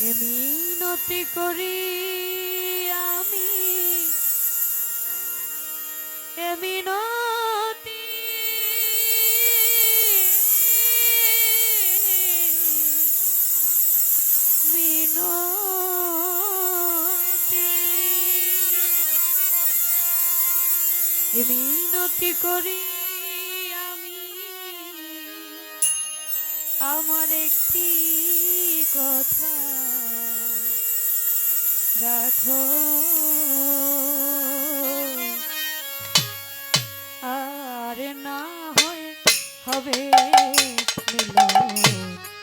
মিনতি করি আমি। মিনতি মিনতি। মিনতি করি আমি। আমার একটি কথা। রাখো। আর না হয় হবে মিলন।